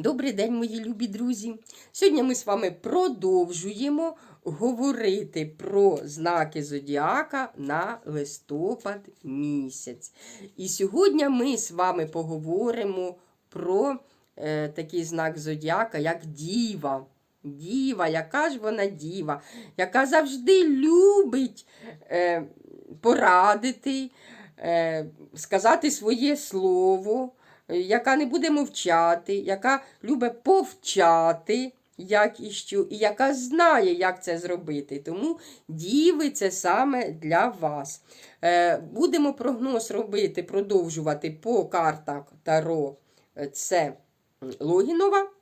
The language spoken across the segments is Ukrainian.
Добрий день, мої любі друзі! Сьогодні ми з вами продовжуємо говорити про знаки зодіака на листопад місяць. І сьогодні ми з вами поговоримо про е, такий знак зодіака, як діва. Діва, яка ж вона діва, яка завжди любить е, порадити, е, сказати своє слово яка не буде мовчати, яка любить повчати, як і що, і яка знає, як це зробити. Тому діви це саме для вас. Е, Будемо прогноз робити, продовжувати по картах Таро. Це Логінова.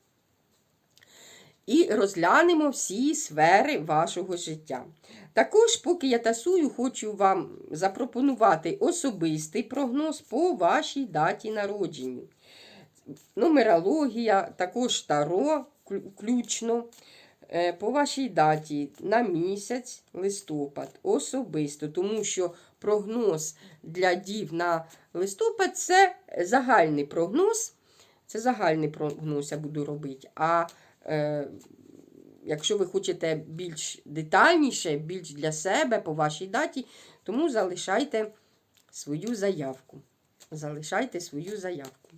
І розглянемо всі сфери вашого життя. Також, поки я тасую, хочу вам запропонувати особистий прогноз по вашій даті народження. Нумерологія, також таро включно. Е, по вашій даті на місяць листопад особисто, тому що прогноз для дів на листопад це загальний прогноз. Це загальний прогноз я буду робити. А Якщо ви хочете більш детальніше, більш для себе по вашій даті, тому залишайте свою заявку. Залишайте свою заявку.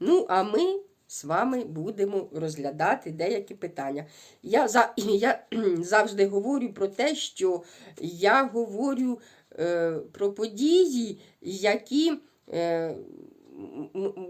Ну, а ми з вами будемо розглядати деякі питання. Я за, я завжди говорю про те, що я говорю е, про події, які е,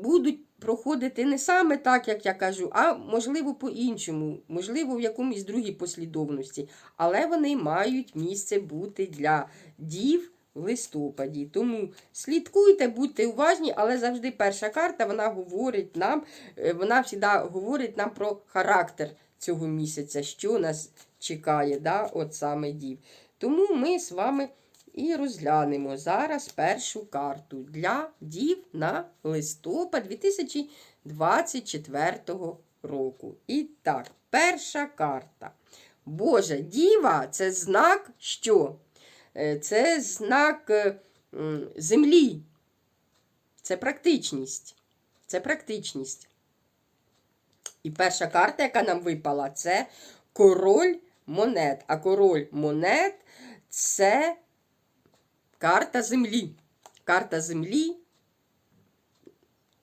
будуть проходити не саме так, як я кажу, а можливо по-іншому, можливо, в якомусь другій послідовності. Але вони мають місце бути для дів в листопаді. Тому слідкуйте, будьте уважні, але завжди перша карта вона говорить нам, е, вона завжди говорить нам про характер цього місяця, що нас чекає, да, от саме дів. Тому ми з вами. І розглянемо зараз першу карту для дів на листопад 2024 року. І так, перша карта. Боже, діва це знак що? Е, це знак е, землі. Це практичність. Це практичність. І перша карта, яка нам випала, це король монет. А король монет це Карта землі. Карта землі.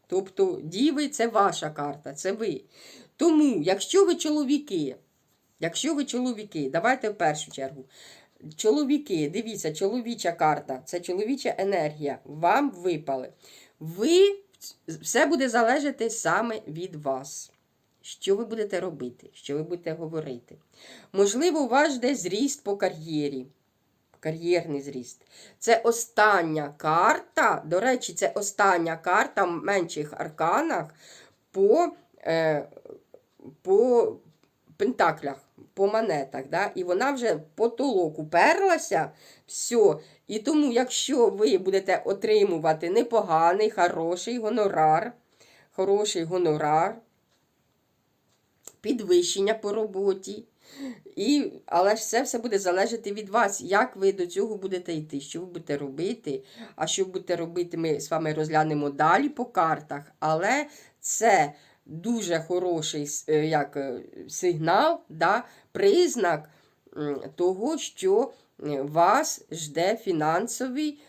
Тобто, діви, це ваша карта, це ви. Тому, якщо ви чоловіки, якщо ви чоловіки, давайте в першу чергу. Чоловіки, дивіться, чоловіча карта, це чоловіча енергія. Вам випали. Ви, все буде залежати саме від вас. Що ви будете робити, що ви будете говорити. Можливо, у вас десь зріст по кар'єрі кар'єрний зріст. Це остання карта, до речі, це остання карта в менших арканах по е, по пентаклях, по монетах. Да? І вона вже потолок уперлася. все. І тому, якщо ви будете отримувати непоганий, хороший гонорар, хороший гонорар, підвищення по роботі. І, Але ж це все буде залежати від вас, як ви до цього будете йти, що ви будете робити. А що будете робити, ми з вами розглянемо далі по картах. Але це дуже хороший е, як, е, сигнал, да, признак того, що е, вас жде фінансовий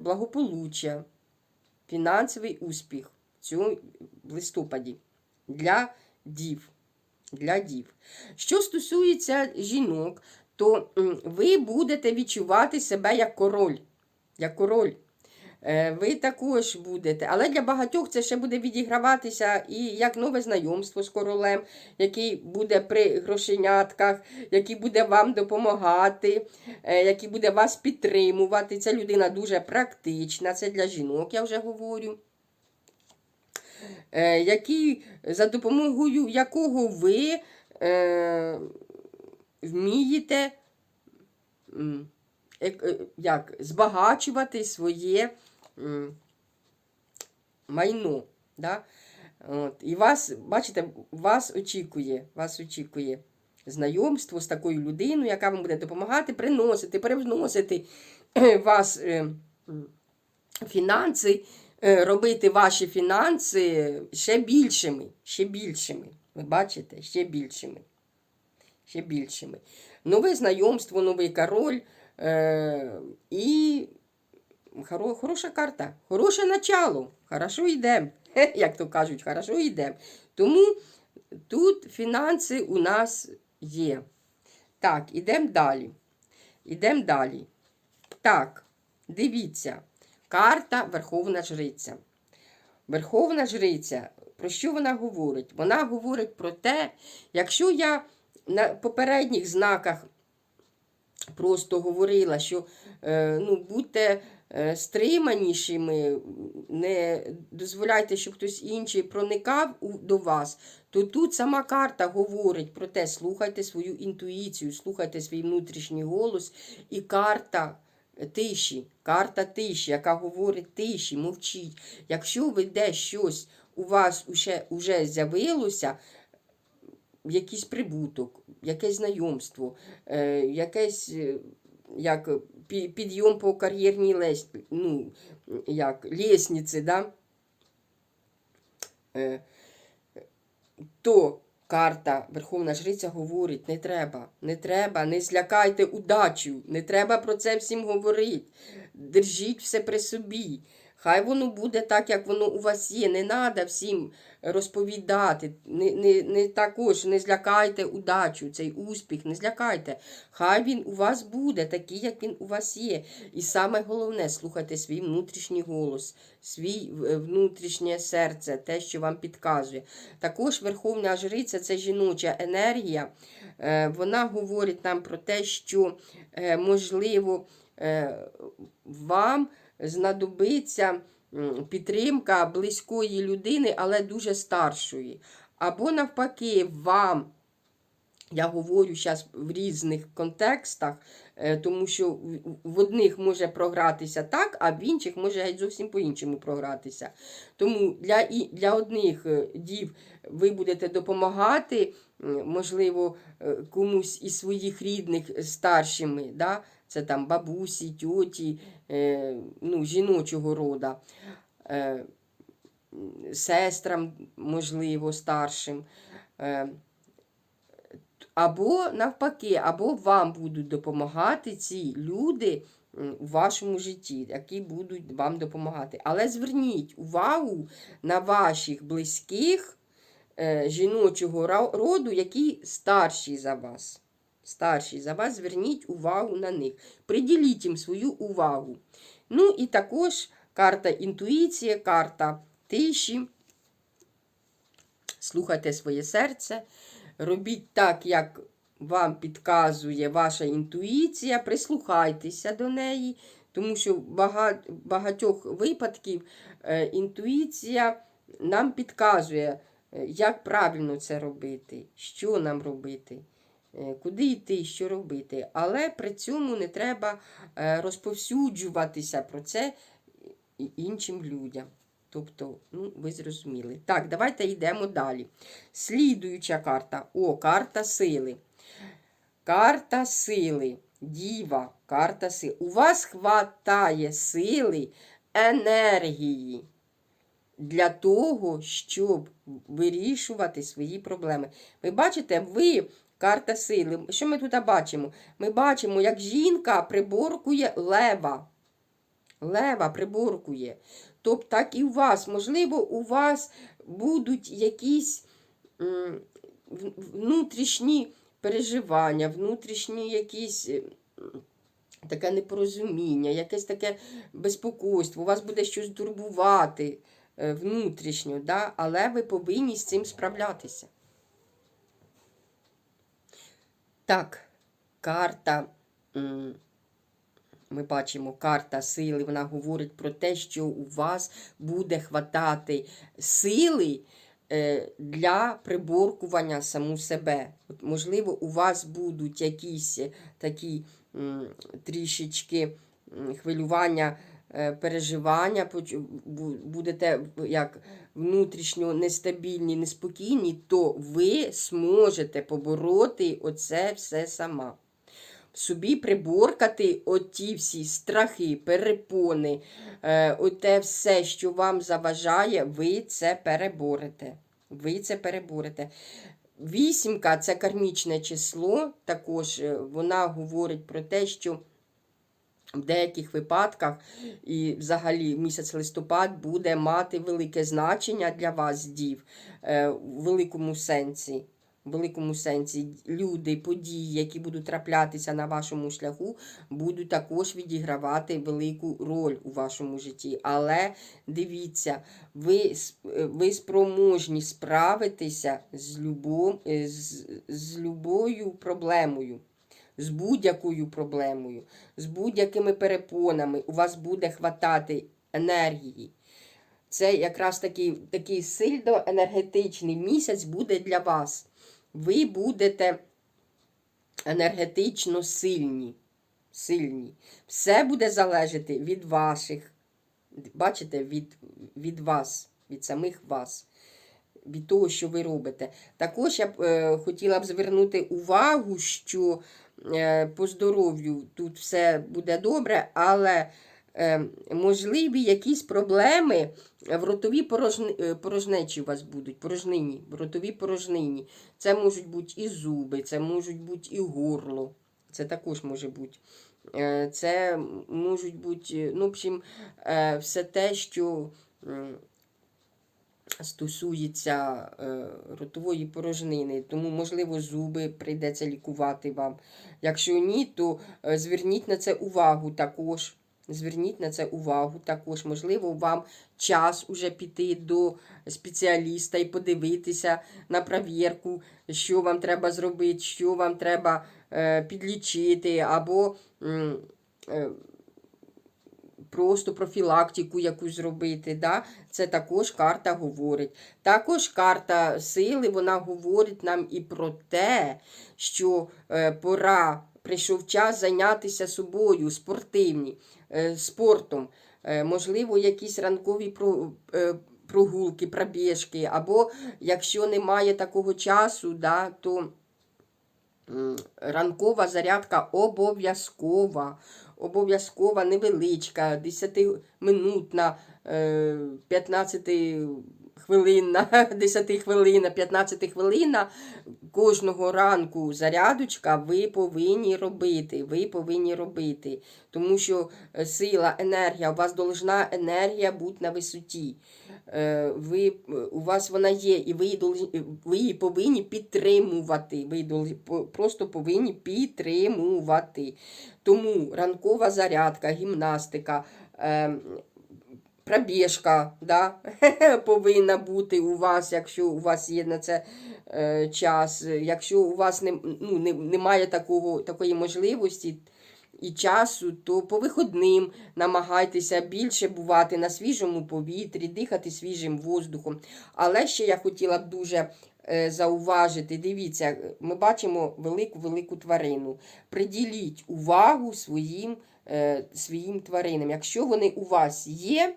благополуччя, фінансовий успіх в листопаді для дів для дів. Що стосується жінок, то ви будете відчувати себе як король. Як король. Е, ви також будете, але для багатьох це ще буде відіграватися і як нове знайомство з королем, який буде при грошенятках, який буде вам допомагати, е, який буде вас підтримувати. Ця людина дуже практична, це для жінок, я вже говорю. Е, який, за допомогою якого ви е, вмієте е, як, збагачувати своє майно. Да? От. І вас, бачите, вас очікує, вас очікує знайомство з такою людиною, яка вам буде допомагати приносити, перевносити вас фінанси е, робити ваші фінанси ще більшими. Ще більшими. Ви бачите? Ще більшими. Ще більшими. Нове знайомство, новий король. Е, і хоро, хороша карта. Хороше начало. Хорошо йдемо. Як то кажуть, хорошо йдемо. Тому тут фінанси у нас є. Так, ідемо далі. Ідемо далі. Так, дивіться. Карта Верховна Жриця. Верховна Жриця, про що вона говорить? Вона говорить про те, якщо я на попередніх знаках просто говорила, що е, ну, будьте е, стриманішими, не дозволяйте, щоб хтось інший проникав до вас, то тут сама карта говорить про те, слухайте свою інтуїцію, слухайте свій внутрішній голос, і карта тиші, карта тиші, яка говорить тиші, мовчіть. Якщо ви де щось у вас уже, уже з'явилося, якийсь прибуток, якесь знайомство, е, якесь е, як підйом по кар'єрній лес, ну, як, лісниці, да? е, то карта Верховна Жриця говорить, не треба, не треба, не злякайте удачу, не треба про це всім говорити. Держіть все при собі. Хай воно буде так, як воно у вас є. Не треба всім розповідати. Не, не, не також не злякайте удачу, цей успіх, не злякайте. Хай він у вас буде, такий, як він у вас є. І саме головне, слухайте свій внутрішній голос, свій е, внутрішнє серце, те, що вам підказує. Також Верховна Жриця це жіноча енергія. Е, Вона говорить нам про те, що е, можливо вам знадобиться підтримка близької людини, але дуже старшої. Або навпаки, вам. Я говорю зараз в різних контекстах, е, тому що в- одних може програтися так, а в інших може геть зовсім по-іншому програтися. Тому для, для одних е, дів ви будете допомагати, можливо, е, комусь із своїх рідних старшими, да? це там бабусі, тьоті, е, ну, жіночого рода, е, сестрам, можливо, старшим. Або навпаки, або вам будуть допомагати ці люди у вашому житті, які будуть вам допомагати. Але зверніть увагу на ваших близьких жіночого роду, які старші за вас. Старші за вас, зверніть увагу на них. Приділіть їм свою увагу. Ну і також карта інтуїції, карта тиші. Слухайте своє серце. Робіть так, як вам підказує ваша інтуїція, прислухайтеся до неї, тому що в багатьох випадків е, інтуїція нам підказує, е, як правильно це робити, що нам робити, е, куди йти, що робити. Але при цьому не треба е, розповсюджуватися про це іншим людям. Тобто, ну, ви зрозуміли. Так, давайте йдемо далі. Слідуюча карта. О, карта сили. Карта сили. Діва, карта сили. У вас хватає сили, енергії для того, щоб вирішувати свої проблеми. Ви бачите, ви карта сили. Що ми тут бачимо? Ми бачимо, як жінка приборкує лева. Лева приборкує. Тобто, так і у вас. Можливо, у вас будуть якісь внутрішні переживання, внутрішні якісь. Таке непорозуміння, якесь таке безпокойство, у вас буде щось турбувати е, внутрішньо, да? але ви повинні з цим справлятися. Так, карта. ми бачимо карта сили, вона говорить про те, що у вас буде хватати сили е, для приборкування саму себе. От, можливо, у вас будуть якісь такі трішечки хвилювання, переживання, будете як внутрішньо нестабільні, неспокійні, то ви зможете побороти оце все сама. собі приборкати оті всі страхи, перепони, е, оте все, що вам заважає, ви це переборете. Ви це переборете. Вісімка це кармічне число. Також е, вона говорить про те, що в деяких випадках і взагалі місяць листопад буде мати велике значення для вас, дів, е, в великому сенсі. В великому сенсі люди, події, які будуть траплятися на вашому шляху, будуть також відігравати велику роль у вашому житті. Але дивіться, ви, е, ви спроможні справитися з, любом, е, з, з любою проблемою з будь-якою проблемою, з будь-якими перепонами у вас буде хватати енергії. Це якраз такий, такий сильно енергетичний місяць буде для вас. Ви будете енергетично сильні. сильні. Все буде залежати від ваших, бачите, від, від вас, від самих вас від того, що ви робите. Також я б е, хотіла б звернути увагу, що по здоров'ю тут все буде добре, але е, можливі якісь проблеми в ротовій порожни, е, порожнечі у вас будуть, порожнині, в ротовій порожнині. Це можуть бути і зуби, це можуть бути і горло. Це також може бути. Е, Це можуть бути, ну, в общем, е, все те, що стосується е, ротової порожнини, тому, можливо, зуби прийдеться лікувати вам. Якщо ні, то е, зверніть на це увагу також. Зверніть на це увагу також. Можливо, вам час уже піти до спеціаліста і подивитися на провірку, що вам треба зробити, що вам треба е, підлічити, або просто профілактику якусь зробити. Да? Це також карта говорить. Також карта сили вона говорить нам і про те, що е, пора, прийшов час зайнятися собою, спортивні, е, спортом. Е, можливо, якісь ранкові про, прогулки, пробіжки, або якщо немає такого часу, да, то ранкова зарядка обов'язкова. Обов'язкова, невеличка, 10-минутна, е, 15 хвилинна, 10 хвилина, 15 хвилина кожного ранку зарядочка ви повинні робити. Ви повинні робити. Тому що е, сила, енергія, у вас должна енергія бути на висоті. Е, Ви, е, у вас вона є, і ви, ви її повинні підтримувати. Ви просто повинні підтримувати. Тому ранкова зарядка, гімнастика, е, пробіжка да, повинна бути у вас, якщо у вас є на це е, час. Якщо у вас не, ну, не, немає такого, такої можливості і часу, то по виходним намагайтеся більше бувати на свіжому повітрі, дихати свіжим воздухом. Але ще я хотіла б дуже е, зауважити, дивіться, ми бачимо велику-велику тварину. Приділіть увагу своїм, е, своїм тваринам. Якщо вони у вас є,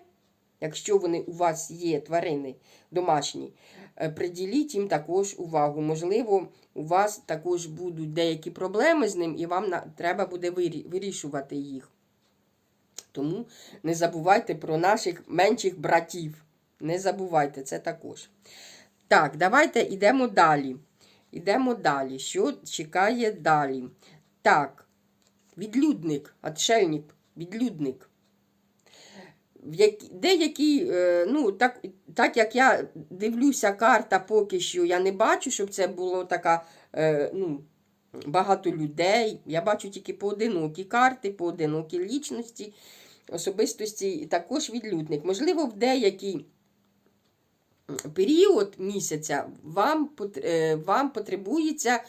якщо вони у вас є тварини домашні, е, приділіть їм також увагу. Можливо, у вас також будуть деякі проблеми з ним, і вам треба буде вирішувати їх. Тому не забувайте про наших менших братів. Не забувайте це також. Так, давайте йдемо далі. Йдемо далі. Що чекає далі? Так, відлюдник, отшельник, відлюдник. В які, деякі, е, ну, так, так як я дивлюся, карта поки що я не бачу, щоб це було така, е, ну, багато людей. Я бачу тільки поодинокі карти, поодинокі лічності, особистості, також відлюдник. Можливо, в деякий період місяця вам, е, вам потребується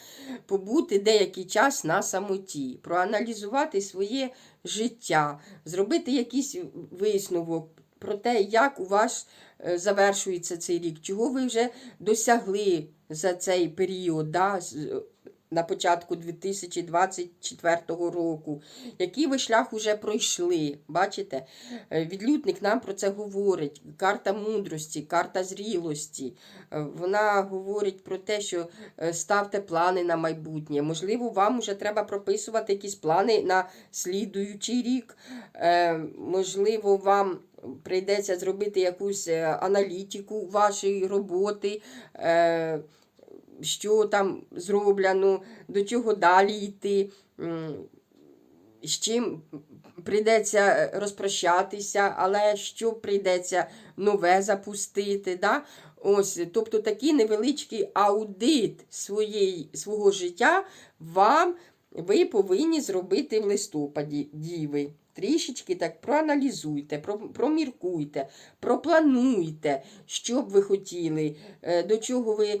побути деякий час на самоті, проаналізувати своє життя, зробити якийсь висновок про те, як у вас е, завершується цей рік, чого ви вже досягли за цей період. Да? На початку 2024 року, який ви шлях уже пройшли. Бачите? Е, Відлюдник нам про це говорить. Карта мудрості, карта зрілості. Е, Вона говорить про те, що е, ставте плани на майбутнє. Можливо, вам вже треба прописувати якісь плани на слідуючий рік. Можливо, вам прийдеться зробити якусь аналітику вашої роботи. Що там зроблено, до чого далі йти, з чим прийдеться розпрощатися, але що прийдеться нове запустити. Да? Ось, тобто такий невеличкий аудит своєї, свого життя вам ви повинні зробити в листопаді, діви. Трішечки так проаналізуйте, про- проміркуйте, проплануйте, що б ви хотіли, е, до чого ви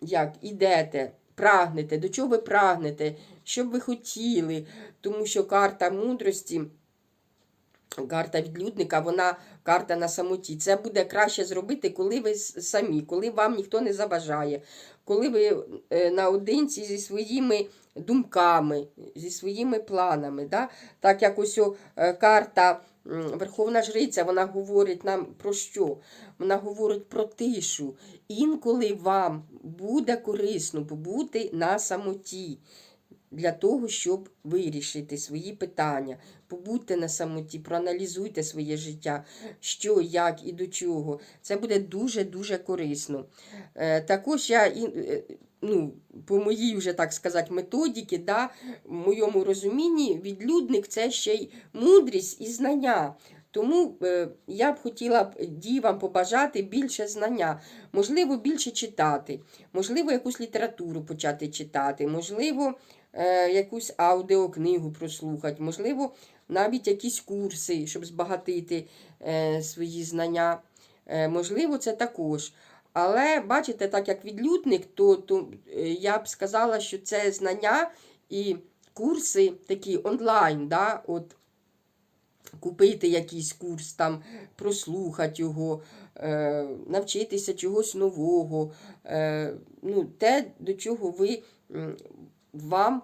як, ідете, прагнете, до чого ви прагнете, що б ви хотіли. Тому що карта мудрості, карта відлюдника, вона карта на самоті. Це буде краще зробити, коли ви самі, коли вам ніхто не заважає, коли ви е, наодинці зі своїми думками, зі своїми планами. Да? Так як ось е, карта Верховна Жриця, вона говорить нам про що? Вона говорить про тишу. Інколи вам буде корисно побути на самоті для того, щоб вирішити свої питання. Побудьте на самоті, проаналізуйте своє життя, що, як і до чого. Це буде дуже-дуже корисно. Е, також я е, ну, по моїй вже так сказати, методіки, да, в моєму розумінні, відлюдник це ще й мудрість і знання. Тому е, я б хотіла б дівам побажати більше знання, можливо, більше читати, можливо, якусь літературу почати читати, можливо, е, якусь аудіокнигу прослухати, можливо, навіть якісь курси, щоб збагатити е, свої знання. Е, можливо, це також. Але бачите, так як відлюдник, то, то е, я б сказала, що це знання і курси такі онлайн, да, от купити якийсь курс, там, прослухати його, е, навчитися чогось нового, е, ну, те, до чого ви вам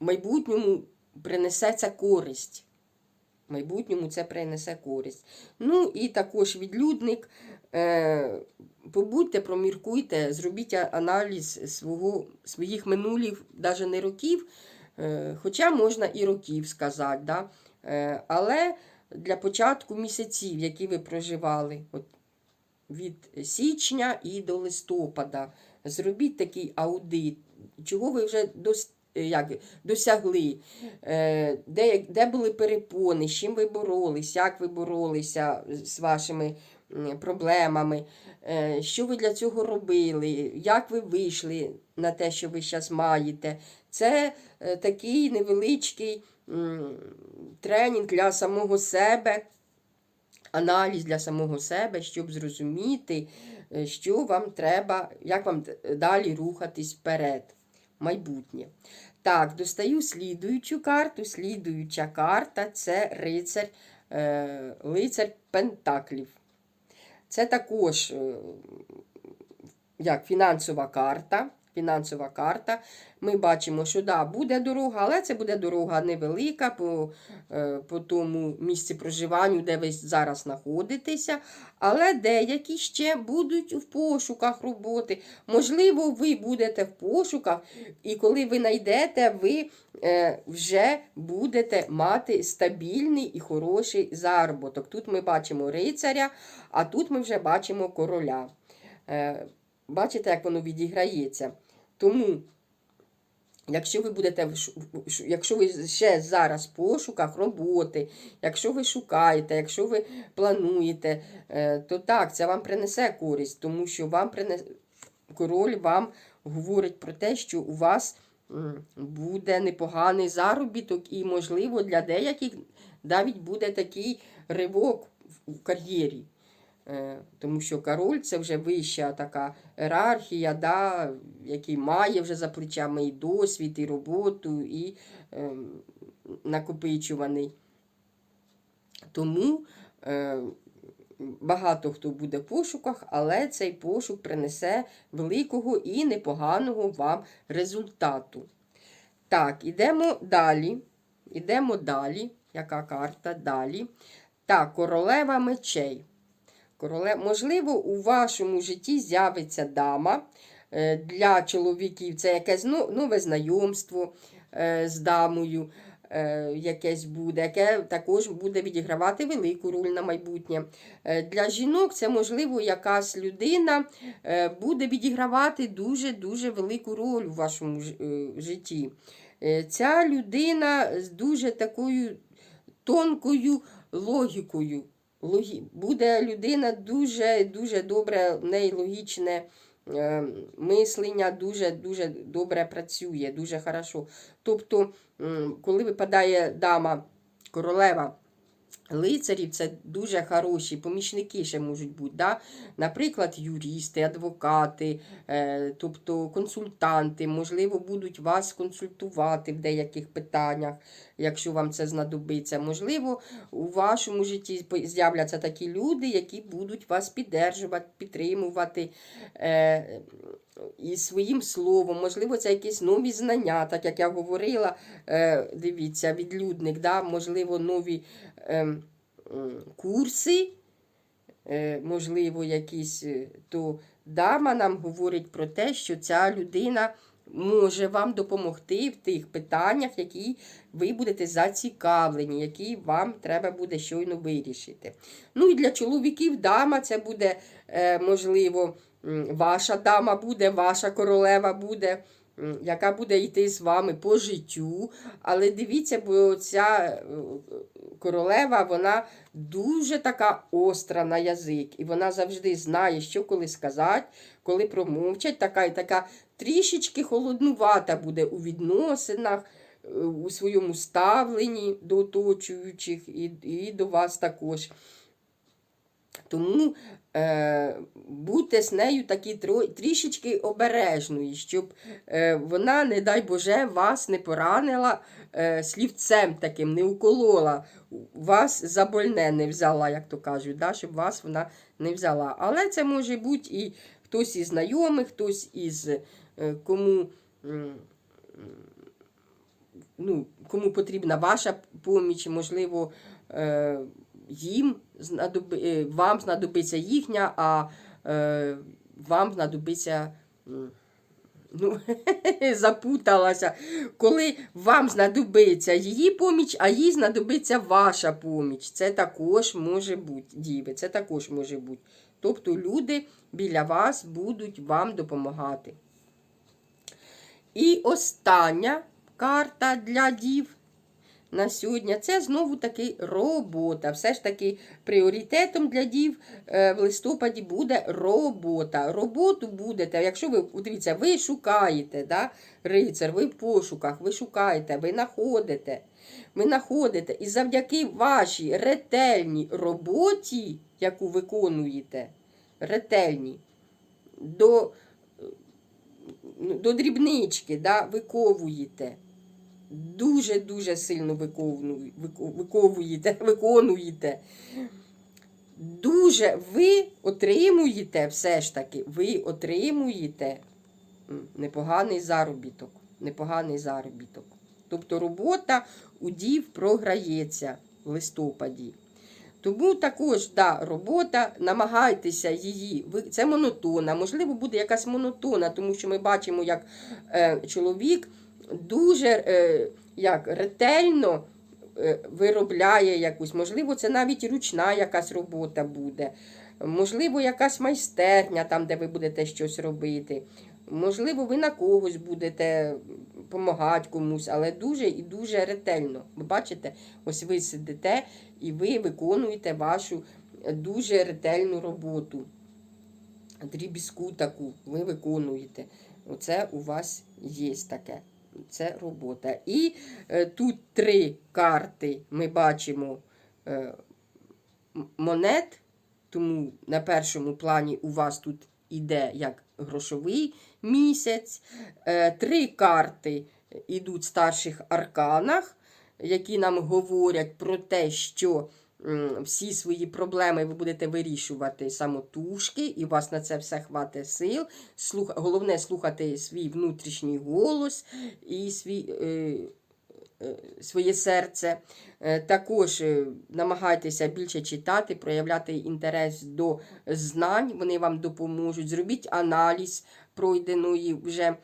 в майбутньому принесеться користь. В майбутньому це принесе користь. Ну і також відлюдник. Е, побудьте, проміркуйте, зробіть аналіз свого, своїх минулих, навіть не років, е, хоча можна і років сказати. Да? Е, але для початку місяців, які ви проживали, от, від січня і до листопада, зробіть такий аудит, чого ви вже дос, е, як, досягли, е, де, де були перепони, з чим ви боролись, як ви боролися з вашими проблемами, е, що ви для цього робили, як ви вийшли на те, що ви зараз маєте. Це такий невеличкий тренінг для самого себе, аналіз для самого себе, щоб зрозуміти, що вам треба, як вам далі рухатись вперед, майбутнє. Так, достаю слідуючу карту. Слідуюча карта це рицар, е, лицар Пентаклів. Це також е, як фінансова карта. Фінансова карта. Ми бачимо, що да, буде дорога, але це буде дорога невелика по, е, по тому місці проживанню, де ви зараз знаходитеся. Але деякі ще будуть в пошуках роботи. Можливо, ви будете в пошуках, і коли ви знайдете, ви е, вже будете мати стабільний і хороший заробіток. Тут ми бачимо рицаря, а тут ми вже бачимо короля. Е, Бачите, як воно відіграється. Тому, якщо ви будете якщо ви ще зараз в пошуках роботи, якщо ви шукаєте, якщо ви плануєте, е, то так, це вам принесе користь, тому що вам принесе король вам говорить про те, що у вас буде непоганий заробіток, і, можливо, для деяких навіть буде такий ривок в кар'єрі. Е, Тому що король це вже вища така ієрархія, да, який має вже за плечами і досвід, і роботу, і ем, накопичуваний. Тому е, багато хто буде в пошуках, але цей пошук принесе великого і непоганого вам результату. Так, ідемо далі. Ідемо далі. Яка карта? Далі. Так, королева мечей. Короле... Можливо, у вашому житті з'явиться дама. Е, Для чоловіків це якесь ну- нове знайомство е, з дамою, е, якесь буде, яке також буде відігравати велику роль на майбутнє. Для жінок це, можливо, якась людина буде відігравати дуже-дуже велику роль у вашому житті. Ця людина з дуже такою тонкою логікою. Буде людина дуже дуже добре, в неї логічне е, мислення, дуже дуже добре працює, дуже хорошо. Тобто, коли випадає дама королева лицарів, це дуже хороші помічники ще можуть бути. Да? Наприклад, юристи, адвокати, е, тобто консультанти, можливо, будуть вас консультувати в деяких питаннях, якщо вам це знадобиться. Можливо, у вашому житті з'являться такі люди, які будуть вас піддержувати, підтримувати е, і своїм словом. Можливо, це якісь нові знання, так як я говорила, е, дивіться, відлюдник, да? можливо, нові е, курси, е, можливо, якісь, е, то дама нам говорить про те, що ця людина може вам допомогти в тих питаннях, які ви будете зацікавлені, які вам треба буде щойно вирішити. Ну і для чоловіків дама це буде, е, можливо, ваша дама буде, ваша королева буде. Яка буде йти з вами по життю, але дивіться, бо ця е, королева, вона дуже така остра на язик, і вона завжди знає, що коли сказати, коли промовчать, така і така трішечки холоднувата буде у відносинах, е, у своєму ставленні до оточуючих і, і до вас також. Тому е, будьте з нею такі трішечки обережною, щоб е, вона, не дай Боже, вас не поранила е, слівцем таким, не уколола, вас за больне не взяла, як то кажуть, да, щоб вас вона не взяла. Але це може бути і хтось із знайомих, хтось із е, кому. м, Ну, кому потрібна ваша поміч, можливо, е, їм знадоби, е, вам знадобиться їхня, а е, вам знадобиться. Ну, запуталася. Коли вам знадобиться її поміч, а їй знадобиться ваша поміч. Це також може бути, діви, це також може бути. Тобто люди біля вас будуть вам допомагати. І остання карта для дів на сьогодні це знову таки робота. Все ж таки пріоритетом для дів е, в листопаді буде робота. Роботу будете, якщо ви дивіться, ви шукаєте, да, рицар, ви в пошуках, ви шукаєте, ви знаходите. Ви знаходите, і завдяки вашій ретельній роботі, яку виконуєте, ретельній, до, ну, до дрібнички да, виковуєте дуже-дуже сильно виковну- вико- виковуєте, виконуєте. Дуже ви отримуєте все ж таки, ви отримуєте непоганий заробіток. Непоганий заробіток. Тобто робота у дів програється в листопаді. Тому також, да, робота, намагайтеся її. Це монотонна, можливо, буде якась монотонна, тому що ми бачимо, як е, чоловік дуже е, як, ретельно е, виробляє якусь, можливо, це навіть ручна якась робота буде. Можливо, якась майстерня там, де ви будете щось робити. Можливо, ви на когось будете допомагати комусь, але дуже і дуже ретельно. Ви бачите, ось ви сидите і ви виконуєте вашу дуже ретельну роботу. Дрібізку таку ви виконуєте. Оце у вас є таке. Це робота. І е, тут три карти ми бачимо е, монет, тому на першому плані у вас тут іде як грошовий місяць. Е, три карти йдуть в старших арканах, які нам говорять про те, що всі свої проблеми ви будете вирішувати самотужки, і у вас на це все хватить сил. Слух... Головне слухати свій внутрішній голос і свій. Е... е, Своє серце. Е, Також намагайтеся більше читати, проявляти інтерес до знань, вони вам допоможуть. Зробіть аналіз пройденої вже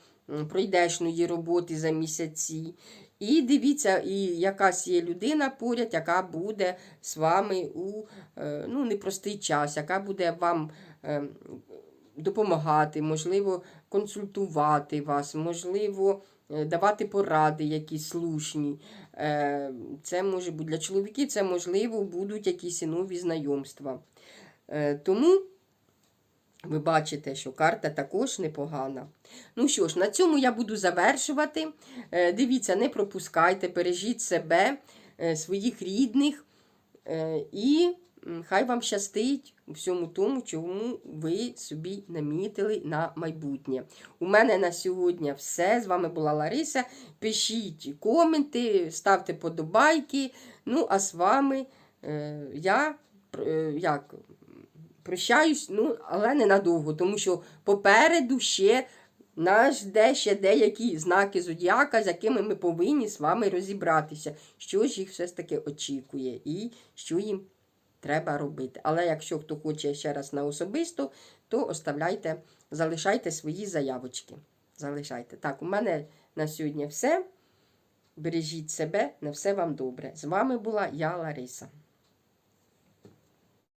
пройдешної роботи за місяці. І дивіться, і якась є людина поряд, яка буде з вами у е, ну, непростий час, яка буде вам е, допомагати, можливо, консультувати вас, можливо, е, давати поради якісь слушні. Це може бути для чоловіків, це можливо будуть якісь і нові знайомства. Тому ви бачите, що карта також непогана. Ну що ж, на цьому я буду завершувати. Е, Дивіться, не пропускайте, бережіть себе, е, своїх рідних. е, І хай вам щастить у всьому тому, чому ви собі намітили на майбутнє. У мене на сьогодні все. З вами була Лариса. Пишіть коменти, ставте подобайки. Ну, а з вами я як, прощаюсь, ну, але ненадовго, тому що попереду ще нас жде ще деякі знаки зодіака, з якими ми повинні з вами розібратися, що ж їх все ж таки очікує і що їм треба робити. Але якщо хто хоче ще раз на особисто, то оставляйте, залишайте свої заявочки. Залишайте. Так, у мене на сьогодні все. Бережіть себе, на все вам добре. З вами була я, Лариса.